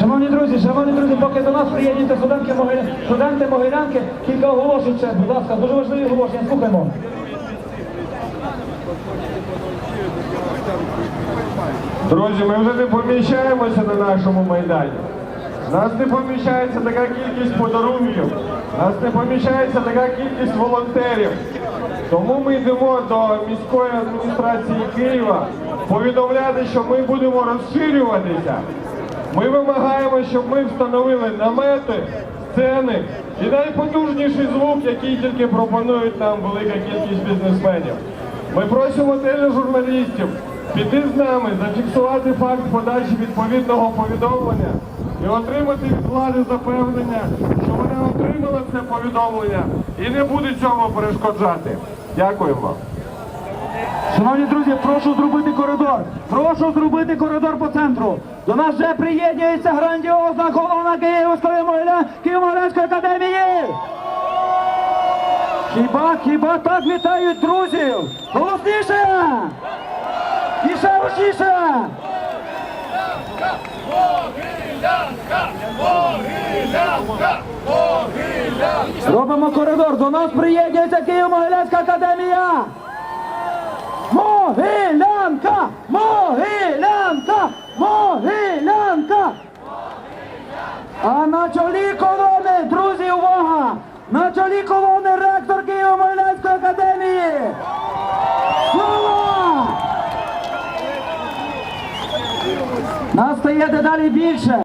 Шановні друзі, шановні друзі, поки до нас приєднуються студентки Могиля- студенти Могилянки, кілька оголошень ще, будь ласка, дуже важливі оголошення, слухаємо. Друзі, ми вже не поміщаємося на нашому майдані. Нас не поміщається така кількість подарунків, нас не поміщається така кількість волонтерів. Тому ми йдемо до міської адміністрації Києва повідомляти, що ми будемо розширюватися. Ми вимагаємо, щоб ми встановили намети, сцени і найпотужніший звук, який тільки пропонують нам велика кількість бізнесменів. Ми просимо тележурналістів піти з нами, зафіксувати факт подачі відповідного повідомлення і отримати від влади запевнення, що вона отримала це повідомлення і не буде цьому перешкоджати. Дякуємо. Шановні друзі, прошу коридор. Прошу зробити коридор по центру. До нас вже приєднується грандіозна колона Київської Могиля... Києво-Могилянської академії. Хіба, хіба так вітають друзів? Голосніше! І ще гучніше! Робимо коридор. До нас приєднується Києво-Могилянська академія. Могилянка! Могилянка! А на чолі колони, друзі, увага! На чолі колони ректор Києво-Могилянської академії! Слава! Нас стає дедалі більше!